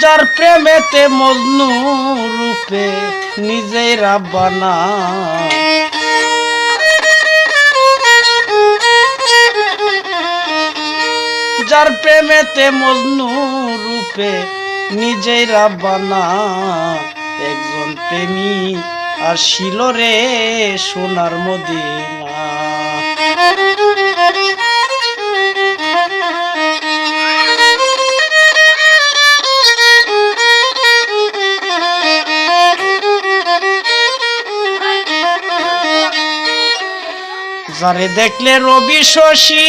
যার প্রেমেতে মজনু রূপে নিজেই রাব্বানা যার প্রেমেতে মজনু রূপে নিজেই রাব্বানা একজন প্রেমী আর শিল রে সোনার মদিনা। যারে দেখলে রবি শশী।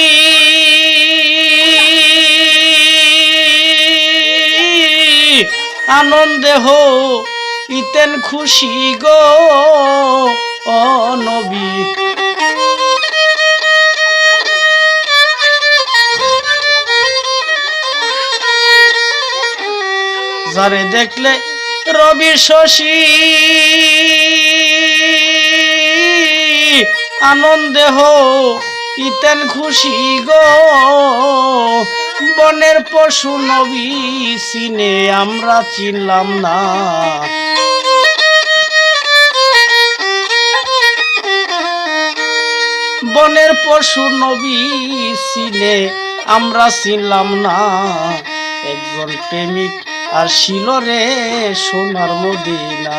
আনন্দে হো, ইতেন খুশি গো ও নবী যারে দেখলে রবি শশী। আনন্দে হো, ইতেন খুশি গো। বনের পশু নবী চিনে আমরা চিনলাম না। বনের পশু নবী চিনে আমরা চিনলাম না। একজন প্রেমিক আর ছিল রে সোনার মদিনা।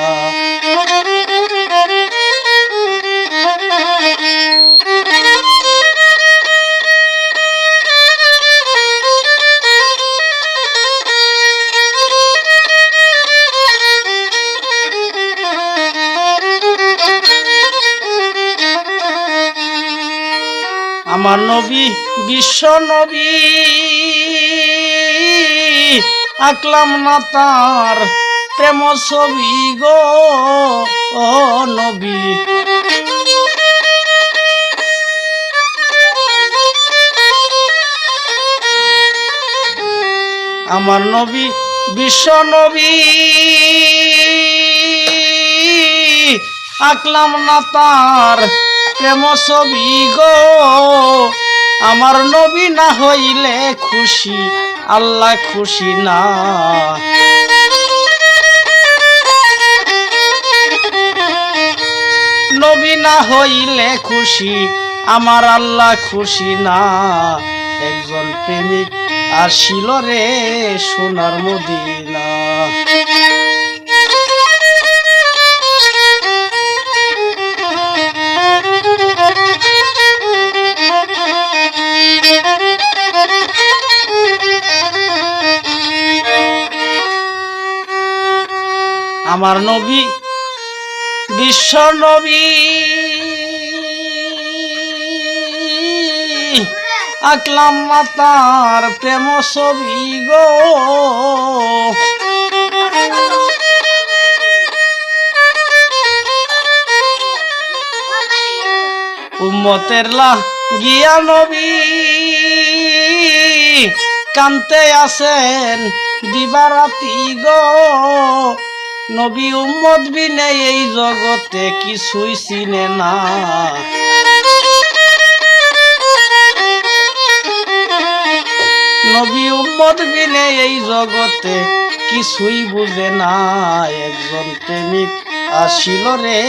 আমার নবী, বিশ্ব নবী। আকলাম না তার প্রেম ছবি গো, ও নবী। আমার নবী, বিশ্ব নবী। আকলাম না তার প্রেম ছবি গো। আমার নবী না হইলে খুশি, আল্লাহ খুশি না। নবী না হইলে খুশি, আমার আল্লাহ খুশি না। একজন প্রেমিক আসিল রে সোনার মদিনা। আমার নবী, বিশ্ব নবী। আকলাম মাতার প্রেম ছবি গো। উম্মতের লা গিয়া নবী, কান্তে আছেন দিবারাতি গো। নবী উম্মত বিনে এই জগতে কিছুই চিনে না। নবী উম্মত বিনে এই জগতে কিছুই বুঝে না। একজন প্রেমিক আসিল রে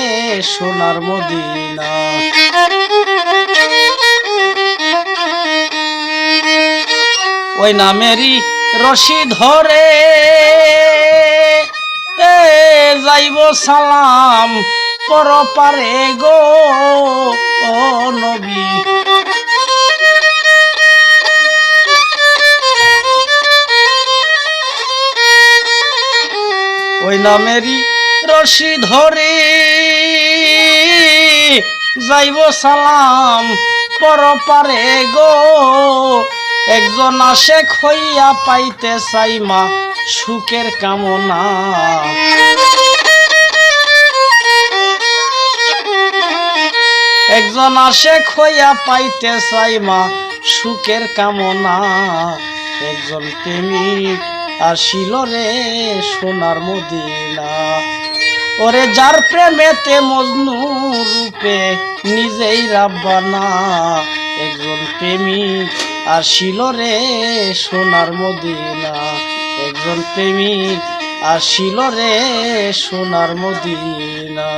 সোনার মদিনা। ওই নামেরই রশি ধরে। যাইব সালাম পর পারে গো, ও নবী। ওই নামেরই রশি ধরে যাইব সালাম পর পারে গো, একজন আসে খইয়া পাইতে চাইমা সুখের কামনা। একজন আসে খইয়া পাইতে চাইমা সুখের কামনা। একজন প্রেমিক আসিল রে সোনার মদিনা। ওরে যার প্রেমেতে মজনু রূপে নিজেই রাব্বানা। একজন প্রেমিক আসিল রে সোনার মদিনা। একজন প্রেমিক আসিল রে সোনার মদিনা।